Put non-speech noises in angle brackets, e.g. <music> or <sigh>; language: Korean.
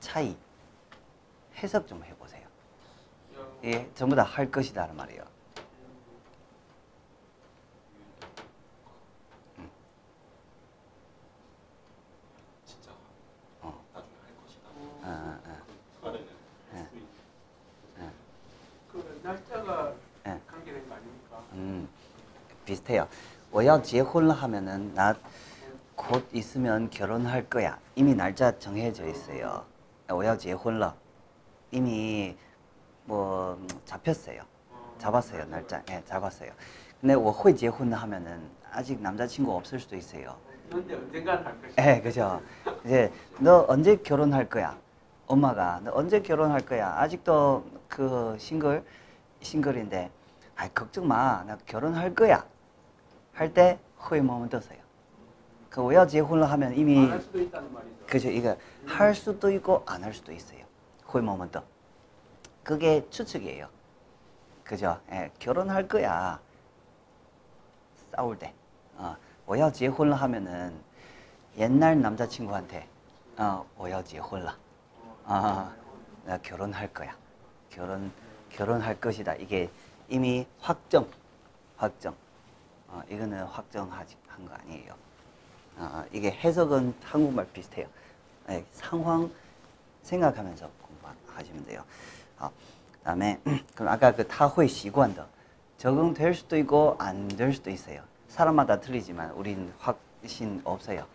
차이 해석 좀 해보세요. 예, 전부 다 할 것이다는 말이에요. 진짜 어. 나중에 할 것이다. 어, 어, 어. 빠르는 네. 할수 있는. 그 날짜가 네. 관계된 거 아닙니까? 음, 비슷해요. 我要结婚了 하면은 나 곧 있으면 결혼할 거야. 이미 날짜 정해져 있어요. 我要结婚了 이미 뭐 음, 잡혔어요. 잡았어요 날짜. 예, 잡았어요. 근데 我会结婚 하면은 아직 남자친구 없을 수도 있어요. 그런데 언젠간 할 것이다. 예, 그죠. 이제 너 언제 결혼할 거야? 엄마가 너 언제 결혼할 거야? 아직도 그 싱글 싱글인데, 아 걱정 마, 나 결혼할 거야. 할 때 후에 몸은 떴어요. 그我要结婚了 하면 이미 안할 수도 있다는 말이죠. 그죠. 이거 할 수도 있고 안 할 수도 있어요. 후에 몸은 떠. 그게 추측이에요. 그죠? 예, 결혼할 거야. 싸울 때. 어, 我要结婚了 하면은 옛날 남자친구한테 어, 我要结婚了. 아, 나 결혼할 거야. 결혼 결혼할 것이다. 이게 이미 확정, 확정. 어, 이거는 확정하지 한 거 아니에요. 어, 이게 해석은 한국말 비슷해요. 네, 상황 생각하면서 공부하시면 돼요. 어, 그다음에 <clears throat> 그럼 아까 그 타회 시관도 적응될 수도 있고 안 될 수도 있어요. 사람마다 틀리지만 우린 확신 없어요.